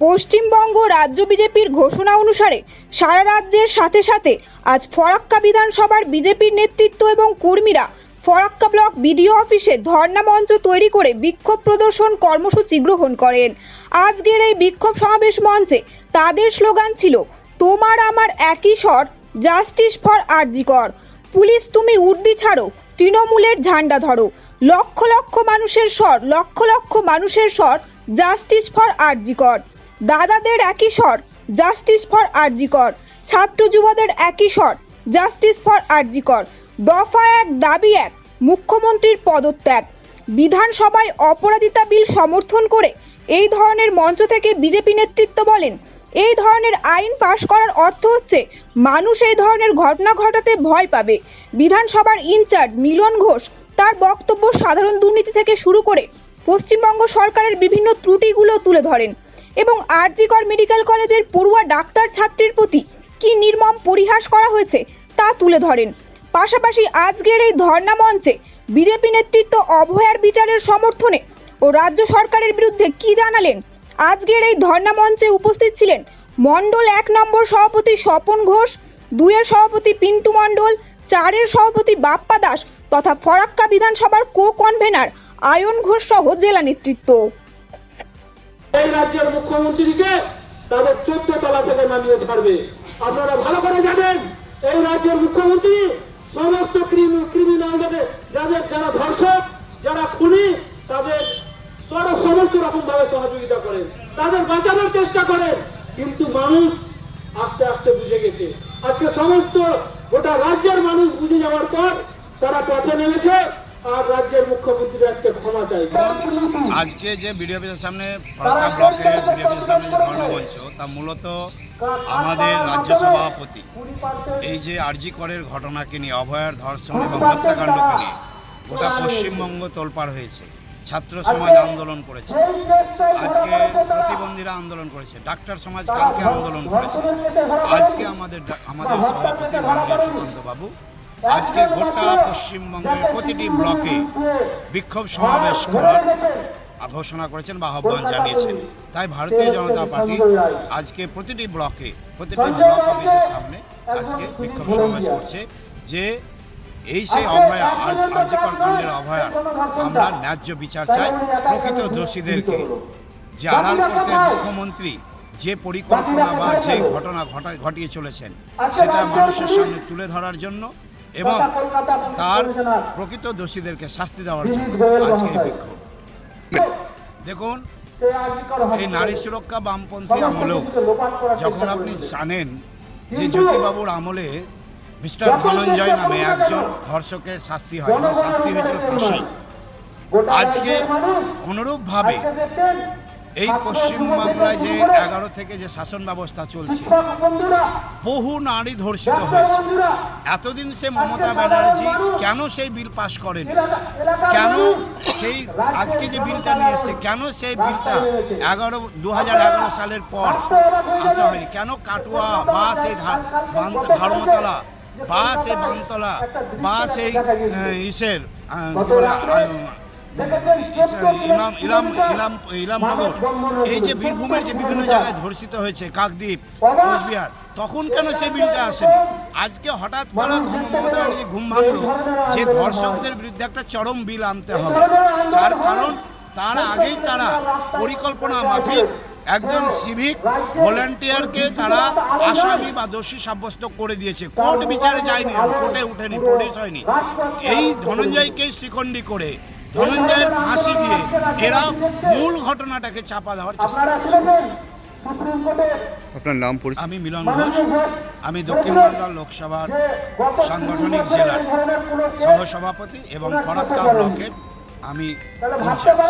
পশ্চিমবঙ্গ রাজ্য বিজেপির ঘোষণা অনুসারে সারা রাজ্যের সাথে সাথে আজ ফরাক্কা বিধানসভার বিজেপির নেতৃত্ব এবং কর্মীরা ফরাক্কা ব্লক বিডিও অফিসে ধর্ণা মঞ্চ তৈরি করে বিক্ষোভ প্রদর্শন কর্মসূচি গ্রহণ করেন। আজকের এই বিক্ষোভ সমাবেশ মঞ্চে তাদের স্লোগান ছিল, তোমার আমার একই স্বর, জাস্টিস ফর আরজিকর। পুলিশ তুমি উর্দি ছাড়ো, তৃণমূলের ঝান্ডা ধরো। লক্ষ লক্ষ মানুষের স্বর, লক্ষ লক্ষ মানুষের স্বর, জাস্টিস ফর আরজিকর। দাদাদের একই স্বর জাস্টিস ফর আরজিকর ছাত্র যুবদের একই স্বর জাস্টিস ফর আরজিকর দফা এক, দাবি এক, মুখ্যমন্ত্রীর পদত্যাগ। বিধানসভায় অপরাজিতা বিল সমর্থন করে এই ধরনের মঞ্চ থেকে বিজেপি নেতৃত্ব বলেন, এই ধরনের আইন পাশ করার অর্থ হচ্ছে মানুষ এই ধরনের ঘটনা ঘটাতে ভয় পাবে। বিধানসভার ইনচার্জ মিলন ঘোষ তার বক্তব্য সাধারণ দুর্নীতি থেকে শুরু করে পশ্চিমবঙ্গ সরকারের বিভিন্ন ত্রুটিগুলো তুলে ধরেন। এবং আরজিকর মেডিকেল কলেজের পড়ুয়া ডাক্তার ছাত্রীর প্রতি কি নির্মম পরিহাস করা হয়েছে তা তুলে ধরেন। পাশাপাশি আজকের এই ধর্ণা মঞ্চে বিজেপি নেতৃত্ব অভয়ার বিচারের সমর্থনে ও রাজ্য সরকারের বিরুদ্ধে কি জানালেন? আজকের এই ধর্ণা মঞ্চে উপস্থিত ছিলেন মণ্ডল এক নম্বর সভাপতি স্বপন ঘোষ, দুইয়ের সভাপতি পিন্টু মণ্ডল, চারের সভাপতি বাপ্পা দাস তথা ফরাক্কা বিধানসভার কো কনভেনার আয়ন ঘোষ সহ জেলা নেতৃত্ব। এই রাজ্যের মুখ্যমন্ত্রীকে তাদের চোদ্দ তলা থেকে নামিয়ে ছাড়বে। আপনারা ভালো করে জানেন, এই রাজ্যের মুখ্যমন্ত্রী সমস্ত ক্রিমিনালদের যাদের যারা ধর্ষক, যারা খুনি, তাদের সর সমস্ত রকম ভাবে সহযোগিতা করেন। তাদের বাঁচানোর চেষ্টা করেন। কিন্তু মানুষ আস্তে আস্তে বুঝে গেছে। আজকে সমস্ত গোটা রাজ্যের মানুষ বুঝে যাওয়ার পর তারা পথে নেমেছে। আর রাজ্যের মুখ্যমন্ত্রী আজকে ক্ষমা চাইছে আজকে যে বিডিও অফিসের সামনে ফরাক্কা ব্লকের বিডিও অফিসের সামনে যে ধর্ণা মঞ্চ তা মূলত আমাদের রাজ্য সভাপতি এই যে আরজি করের ঘটনাকে নিয়ে অভয়ার ধর্ষণ এবং হত্যাকাণ্ডকে নিয়ে গোটা পশ্চিমবঙ্গ তোলপাড় হয়েছে ছাত্র সমাজ আন্দোলন করেছে। আজকে প্রতিবন্ধীরা আন্দোলন করেছে ডাক্তার সমাজ কালকে আন্দোলন করেছে। আজকে আমাদের আমাদের সভাপতি মাননীয় সুকান্ত বাবু আজকে গোটা পশ্চিমবঙ্গের প্রতিটি ব্লকে বিক্ষোভ সমাবেশ করার ঘোষণা করেছেন বা আহ্বান জানিয়েছেন। তাই ভারতীয় জনতা পার্টি আজকে প্রতিটি ব্লকে, প্রতিটি ব্লক অফিসের সামনে আজকে বিক্ষোভ সমাবেশ করছে যে এই সেই অভয়া, আর- আর্যিকর কাণ্ডের অভয়া, আমরা ন্যায্য বিচার চাই প্রকৃত দোষীদেরকে। যে আড়াল করতে মুখ্যমন্ত্রী যে পরিকল্পনা বা যে ঘটনা ঘটা ঘটিয়ে চলেছেন, সেটা মানুষের সামনে তুলে ধরার জন্য এবং তার প্রকৃত দোষীদেরকে শাস্তি দেওয়ার জন্য আজকে এই বিক্ষোভ। দেখুন এই নারী সুরক্ষা বামপন্থী আমলেও যখন আপনি জানেন যে জ্যোতিবাবুর আমলে মিস্টার ধনঞ্জয় নামে একজন ধর্ষকের শাস্তি হয় শাস্তি হয়েছিল ফাঁসি। আজকে অনুরূপভাবে এই পশ্চিমবাংলায় যে এগারো থেকে যে শাসন ব্যবস্থা চলছে বহু নারী ধর্ষিত হয়েছে। এতদিন সে মমতা ব্যানার্জি কেন সেই বিল পাশ করেন? কেন সেই আজকে যে বিলটা নিয়ে এসছে কেন সেই বিলটা এগারো দু হাজার এগারো সালের পর আসা হয়নি? কেন কাটুয়া বা সেই ধর্মতলা বা সেই বানতলা বা সেই ইসের ইলাম ইলাম ইলাম ইলামনগর এই যে বীরভূমের যে বিভিন্ন জায়গায় ধর্ষিত হয়েছে কাকদ্বীপ, কোচবিহার, তখন কেন সেই বিলটা আসেনি? আজকে হঠাৎ করে মমতা ব্যানার্জি ঘুম ভাঙলো। যে ধর্ষকদের বিরুদ্ধে একটা চরম বিল আনতে হবে। তার কারণ, তার আগেই তারা পরিকল্পনা মাফিক, একজন সিভিক ভলেন্টিয়ারকে তারা আসামি বা দোষী সাব্যস্ত করে দিয়েছে। কোর্ট বিচারে যায়নি কোর্টে উঠেনি, প্রডিউস হয়নি। এই ধনঞ্জয়কেই শ্রীখণ্ডী করে ধনঞ্জয়ের ফাঁসি দিয়ে এরা মূল ঘটনাটাকে চাপা দেওয়ার চেষ্টা করছে। আপনার নাম পরিচয় আমি মিলন ঘোষ আমি দক্ষিণ বাংলা লোকসভার সাংগঠনিক জেলার সহসভাপতি এবং ফরাক্কা ব্লকের আমি ইনচার্জ।